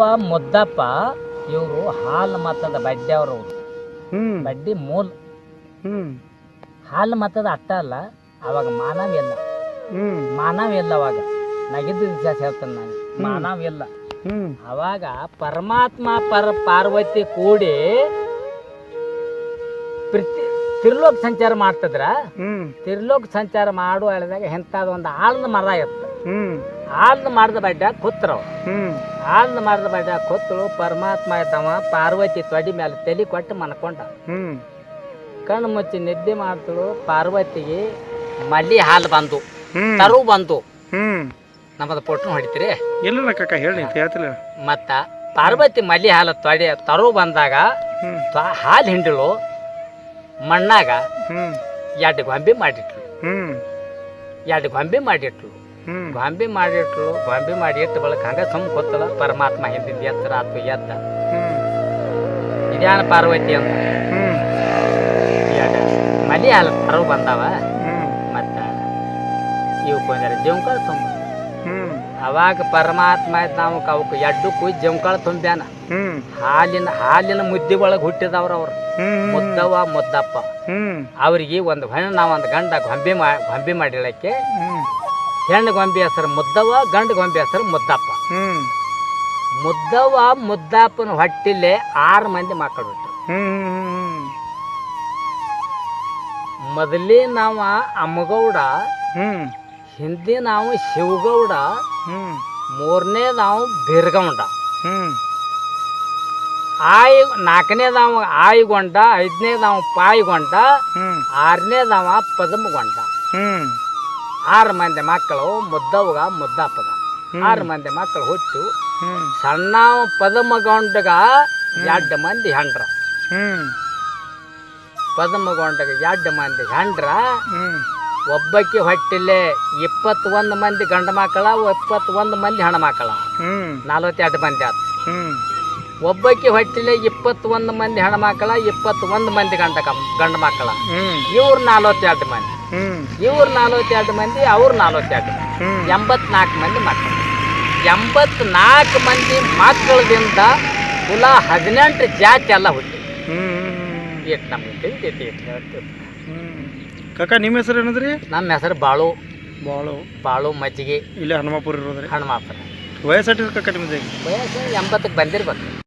ಮುದ್ದಪ್ಪ ಇವರು ಹಾಲು ಮತ್ತದ ಬಡ್ಡಿ ಅವರು ಹ್ಮ್. ಬಡ್ಡಿ ಮೂಲ. ಹ್ಮ್. ಹಾಲು ಮತ್ತದ ಅಟ್ಟ ಅಲ್ಲ ಅವಾಗ ಮಾನವ ಇಲ್ಲ. ಹ್ಮ್. ಮಾನವ ಇಲ್ಲ ಅವಾಗ. ನಗಿದ್ದು ಜಾಸ್ತಿ ಹೇಳ್ತೇನೆ ನಾನು. ಮಾನವ ಇಲ್ಲ. ಹ್ಮ್. ಅವಾಗ ಪರಮಾತ್ಮ ಪರ ಪಾರ್ವತಿ ಕೂಡಿ ಪ್ರತಿ ತಿರ್ಲೋಕ್ ಸಂಚಾರ ಮಾಡ್ತಿದ್ರ. ಹ್ಮ್. ತಿರ್ಲೋಕ ಸಂಚಾರ ಮಾಡು ಹೇಳಿದಾಗ ಎಂಥದ್ದು ಒಂದು ಆಳದ ಮರ ಇತ್ತು. ಹ್ಮ್. ಆಳ್ದ ಮಾಡಿದ ಬಡ್ಡ ಕೂತ್ರವು. ಹ್ಮ್. ಮಾಡಿದ ಬಡ್ಡ ಕೂತಳು ಪರಮಾತ್ಮ ಇದ್ದವ ಪಾರ್ವತಿ ತೊಡಿ ಮೇಲೆ ತಲೆ ಕೊಟ್ಟು ಮನ್ಕೊಂಡ ಹ್ಮ್. ಕಣ್ಣು ಮುಚ್ಚಿ ನಿದ್ದೆ ಮಾಡ್ತಳು ಪಾರ್ವತಿಗೆ ಮಲ್ಲಿ ಹಾಲು ಬಂತು ತರು ಬಂತು ಹ್ಮ್. ನಮ್ಮದು ಪೊಟ್ಟಣ ಹೊಡಿತೀರಿ ಇಲ್ಲ ಕಾಕ ಹೇಳಿ ಹೇಳ್ತಿಲ್ಲ. ಮತ್ತ ಪಾರ್ವತಿ ಮಲ್ಲಿ ಹಾಲು ತೊಡಿ ತರು ಬಂದಾಗ ಹಾಲು ಹಿಂಡಳು ಮಣ್ಣಾಗ ಹ್ಮ್. ಎರಡು ಗೊಂಬೆ ಮಾಡಿಟ್ಲು. ಹ್ಮ್. ಎರಡು ಗೊಂಬೆ ಮಾಡಿಟ್ಲು. ಹ್ಮ್ ಗೊಂಬೆ ಮಾಡಿಟ್ಲು ಬಾಂಬೆ ಮಾಡಿ ಇಟ್ಟು ಬಳಕ ಹಂಗ ಸುಮ್ ಗೊತ್ತಲ್ಲ ಪರಮಾತ್ಮ ಹಿಂದಿಂದ ಎತ್ತರ ಆತ್ಮ ಎದ್ದ. ಹ್ಮ್. ಇದ್ಯಾನ ಪಾರ್ವತಿ ಅಂತ ಮಲಿ ಹಾಲು ತರು ಬಂದಾವ? ಮತ್ತ ಇವು ಕೊಂದರೆ ಜಂಕಾಳ ತುಂಬ ಅವಾಗ ಪರಮಾತ್ಮ ಆಯ್ತು ನಾವು ಅವಕ್ಕೆ ಎಡ್ಡು ಕುಯ್ ಜಂಕಾಳ ತುಂಬ್ಯಾನ. ಹಾಲಿನ ಹಾಲಿನ ಮುದ್ದೆ ಒಳಗೆ ಹುಟ್ಟಿದವ್ರ ಅವ್ರು. ಹ್ಮ್ ಮುದ್ದವ್ವ ಮುದ್ದಪ್ಪ. ಹ್ಮ್. ಅವ್ರಿಗೆ ಒಂದು ಹೆಣ್ಣು ನಾವು ಒಂದು ಗಂಡ ಗೊಂಬೆ ಮಾ ಗೊಂಬೆ ಮಾಡಿಳಕ್ಕೆ ಹೆಣ್ಣು ಗೊಂಬೆ ಹೆಸರು ಮುದ್ದವ್ವ ಗಂಡು ಗೊಂಬೆ ಹೆಸರು ಮುದ್ದಪ್ಪ. ಹ್ಮ್. ಮುದ್ದವ್ವ ಮುದ್ದಪ್ಪನ ಹೊಟ್ಟಿಲೆ ಆರು ಮಂದಿ ಮಕ್ಕಳು ಹ್ಮ್ ಮೊದಲೇ ನಾವು ಅಮ್ಮಗೌಡ ಹ್ಮ್. ಹಿಂದಿ ನಾವು ಶಿವಗೌಡ ಹ್ಮ್. ಮೂರನೇ ನಾವು ಬಿರ್ಗೌಂಡ. ಹ್ಮ್. ಆಯ್ ನಾಲ್ಕನೇದಾವ ಆಯ್ಗೊಂಡ ಐದನೇದಾವ ಪಾಯ್ಗೊಂಡ ಹ್ಮ್. ಆರನೇದಾವ ಪದಮಗೊಂಡ. ಹ್ಮ್. ಆರು ಮಂದಿ ಮಕ್ಕಳು ಮುದ್ದವಗ ಮುದ್ದಪ್ಪಗ ಹ್ಮ್. ಆರು ಮಂದಿ ಮಕ್ಕಳು ಹುಟ್ಟು. ಸಣ್ಣ ಪದಮಗೊಂಡಗ ಎರಡು ಮಂದಿ ಹೆಂಡ್ರ. ಪದಮಗೊಂಡಗ ಎರಡು ಮಂದಿ ಹೆಂಡ್ರ. ಒಬ್ಬಕ್ಕೆ ಹೊಟ್ಟಿಲೆ ಇಪ್ಪತ್ತೊಂದು ಮಂದಿ ಗಂಡ ಮಕ್ಕಳ ಇಪ್ಪತ್ತೊಂದು ಮಂದಿ ಹೆಣ್ಣು ಮಕ್ಕಳ. ನಲ್ವತ್ತೆರಡು ಮಂದಿ ಆತು. ಒಬ್ಬಕ್ಕೆ ಹೊಟ್ಟಿಲೆ ಇಪ್ಪತ್ತೊಂದು ಮಂದಿ ಹೆಣ್ಣು ಮಕ್ಕಳ ಇಪ್ಪತ್ತೊಂದು ಮಂದಿ ಗಂಡ ಗಂಡ ಮಕ್ಕಳ. ಇವ್ರು ನಲ್ವತ್ತೆರಡು ಮಂದಿ. ಇವ್ರು ನಲ್ವತ್ತೆರಡು ಮಂದಿ ಅವ್ರು ನಲ್ವತ್ತೆರಡು ಎಂಬತ್ನಾಲ್ಕು ಮಂದಿ ಮಕ್ಕಳು ಎಂಬತ್ನಾಲ್ಕು ಮಂದಿ ಮಕ್ಕಳದಿಂದ ಕುಲ ಹದಿನೆಂಟು ಜಾತಿ ಎಲ್ಲ ಹುಟ್ಟಿ. ಹ್ಮ್. ಇಟ್ಟು ನಮ್ಗೆ ತಿಳಿತೈತಿ ಹೇಳ್ತೀವಿ. ಕಾಕ ನಿಮ್ಮ ಹೆಸರು ಏನದ್ರಿ? ನಮ್ಮ ಹೆಸರು ಬಾಳು. ಬಾಳು. ಬಾಳು ಮಜ್ಜಿಗೆ. ಇಲ್ಲಿ ಹನುಮಾಪುರ ಇರೋದ್ರಿ. ಹನುಮಾಪುರ. ವಯಸ್ಸು ಕಾಕ ನಿಮ್ದು ವಯಸ್ಸು ಎಂಬತ್ತಕ್ಕೆ ಬಂದಿರ್ಬೇಕು.